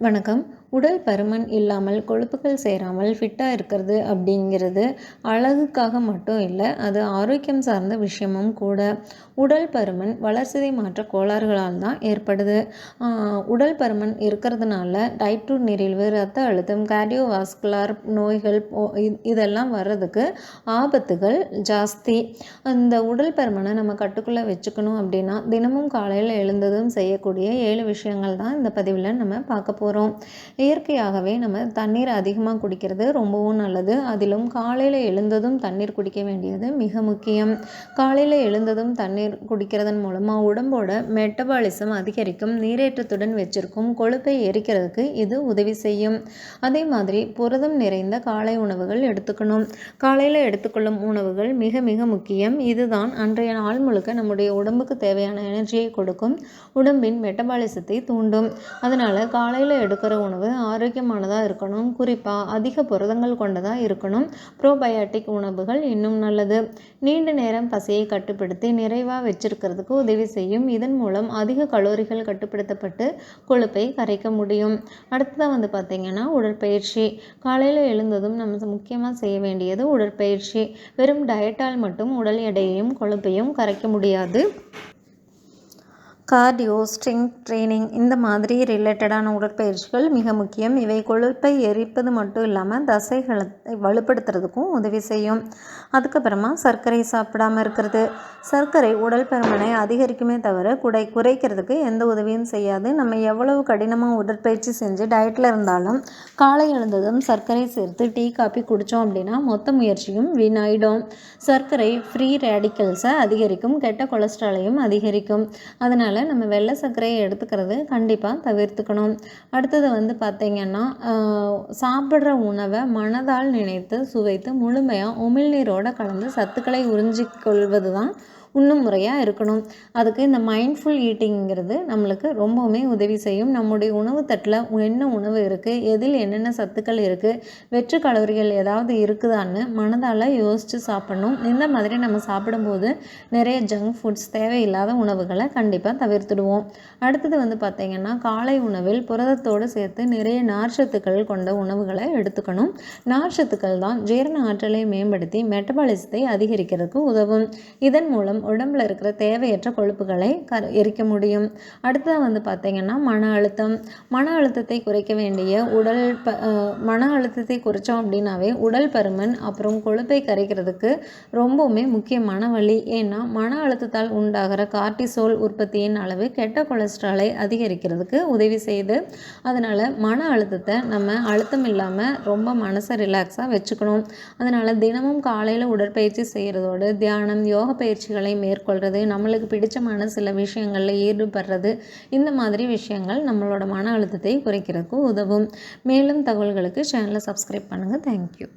வணக்கம். உடல் பருமன் இல்லாமல் கொழுப்புகள் சேராமல் ஃபிட்டாக இருக்கிறது அப்படிங்கிறது அழகுக்காக மட்டும் இல்லை அது ஆரோக்கியம் சார்ந்த விஷயமும் கூட. உடல் பருமன் வளர்சிதை மாற்ற கோளாறுகளால் தான் ஏற்படுது. உடல் பருமன் இருக்கிறதுனால டைப் டூ நீரிழிவு ரத்த அழுத்தம் கார்டியோவாஸ்குலார் நோய்கள் இதெல்லாம் வர்றதுக்கு ஆபத்துகள் ஜாஸ்தி. அந்த உடல் பருமனை நம்ம கட்டுக்குள்ளே வச்சுக்கணும் அப்படின்னா தினமும் காலையில் எழுந்ததும் செய்யக்கூடிய ஏழு விஷயங்கள் தான் இந்த பதிவில் நம்ம பார்க்க போகிறோம் இயற்கையாகவே நம்ம தண்ணீர் அதிகமாக குடிக்கிறது ரொம்பவும் நல்லது. அதிலும் காலையில் எழுந்ததும் தண்ணீர் குடிக்க வேண்டியது மிக முக்கியம். காலையில் எழுந்ததும் தண்ணீர் குடிக்கிறதன் மூலமாக உடம்போட மெட்டபாலிசம் அதிகரிக்கும் நீரேற்றத்துடன் வச்சிருக்கும் கொழுப்பை எரிக்கிறதுக்கு இது உதவி செய்யும். அதே மாதிரி புரதம் நிறைந்த காலை உணவுகள் எடுத்துக்கணும். காலையில் எடுத்துக்கொள்ளும் உணவுகள் மிக மிக முக்கியம். இதுதான் அன்றைய நாள் முழுக்க நம்முடைய உடம்புக்கு தேவையான எனர்ஜியை கொடுக்கும். உடம்பின் மெட்டபாலிசத்தை தூண்டும். அதனால் காலையில் எடுக்கிற உணவு ஆரோக்கியமானதாக இருக்கணும். குறிப்பாக அதிக புரதங்கள் கொண்டதாக இருக்கணும். ப்ரோபயாட்டிக் உணவுகள் இன்னும் நல்லது. நீண்ட நேரம் பசியை கட்டுப்படுத்தி நிறைவாக வச்சிருக்கிறதுக்கு உதவி செய்யும். இதன் மூலம் அதிக கலோரிகள் கட்டுப்படுத்தப்பட்டு கொழுப்பை கரைக்க முடியும். அடுத்ததாக வந்து பார்த்திங்கன்னா உடற்பயிற்சி. காலையில் எழுந்ததும் நம்ம முக்கியமாக செய்ய வேண்டியது உடற்பயிற்சி. வெறும் டயட்டால் மட்டும் உடல் எடையையும் கொழுப்பையும் கரைக்க முடியாது. கார்டியோ ஸ்ட்ரிங் ட்ரைனிங் இந்த மாதிரி ரிலேட்டடான உடற்பயிற்சிகள் மிக முக்கியம். இவை கொழுப்பை எரிப்பது மட்டும் இல்லாமல் தசைகளை வலுப்படுத்துறதுக்கும் உதவி செய்யும். அதுக்கப்புறமா சர்க்கரை சாப்பிடாமல் இருக்கிறது. சர்க்கரை உடல் பருமனை அதிகரிக்குமே தவிர குடை குறைக்கிறதுக்கு எந்த உதவியும் செய்யாது. நம்ம எவ்வளவு கடினமாக உடற்பயிற்சி செஞ்சு டயட்டில் இருந்தாலும் காலை எழுந்ததும் சர்க்கரை சேர்த்து டீ காப்பி குடித்தோம் அப்படின்னா மொத்த முயற்சியும் வீணாயிடும். சர்க்கரை ஃப்ரீ ரேடிக்கல்ஸை அதிகரிக்கும். கெட்ட கொலஸ்ட்ராலையும் அதிகரிக்கும். அதனால் நம்ம வெள்ளை சர்க்கரையை எடுத்துக்கிறது கண்டிப்பாக தவிர்த்துக்கணும். அடுத்தது வந்து பார்த்திங்கன்னா சாப்பிட்ற உணவை மனதால் நினைத்து சுவைத்து முழுமையாக உமிழ்நீரோடு கலந்து சத்துக்களை உறிஞ்சிக்கொள்வது தான் உண்ணும் முறையாக இருக்கணும். அதுக்கு இந்த மைண்ட்ஃபுல் ஈட்டிங்கிறது நம்மளுக்கு ரொம்பவுமே உதவி செய்யும். நம்முடைய உணவு தட்டில் என்ன உணவு இருக்குது எதில் என்னென்ன சத்துக்கள் இருக்குது வெற்று கலோரிகள் ஏதாவது இருக்குதான்னு மனதால் யோசித்து சாப்பிடணும். இந்த மாதிரி நம்ம சாப்பிடும்போது நிறைய ஜங்க் ஃபுட்ஸ் தேவையில்லாத உணவுகளை கண்டிப்பாக தவிர்த்துடுவோம். அடுத்தது வந்து பார்த்திங்கன்னா காலை உணவில் புரதத்தோடு சேர்த்து நிறைய நார்ச்சத்துக்கள் கொண்ட உணவுகளை எடுத்துக்கணும். நார்ச்சத்துக்கள் தான் ஜீரண ஆற்றலை மேம்படுத்தி மெட்டபாலிசத்தை அதிகரிக்கிறதுக்கு உதவும். இதன் மூலம் உடம்பில் இருக்கிற தேவையற்ற கொழுப்புகளை க எரிக்க முடியும். அடுத்ததாக வந்து பார்த்திங்கன்னா மன அழுத்தம். மன அழுத்தத்தை குறைக்க வேண்டிய உடல் ப மன அழுத்தத்தை குறைச்சோம் அப்படின்னாவே உடல் பருமன் அப்புறம் கொழுப்பை கரைக்கிறதுக்கு ரொம்பவுமே முக்கியமான வழி. ஏன்னா மன அழுத்தத்தால் உண்டாகிற கார்டிசோல் உற்பத்தியின் அளவு கெட்ட கொலஸ்ட்ராலை அதிகரிக்கிறதுக்கு உதவி செய்யுது. அதனால் மன அழுத்தத்தை நம்ம அழுத்தம் இல்லாமல் ரொம்ப மனசை ரிலாக்ஸாக வச்சுக்கணும். அதனால் தினமும் காலையில் உடற்பயிற்சி செய்கிறதோடு தியானம் யோக பயிற்சிகளை பயிற்சிகளை மேற்கொள்கிறது நம்மளுக்கு பிடிச்சமான சில விஷயங்களில் ஈடுபடுறது இந்த மாதிரி விஷயங்கள் நம்மளோட மன அழுத்தத்தை குறைக்கிறதுக்கு உதவும். மேலும் தகவல்களுக்கு சேனலை சப்ஸ்கிரைப் பண்ணுங்கள் தேங்க்யூ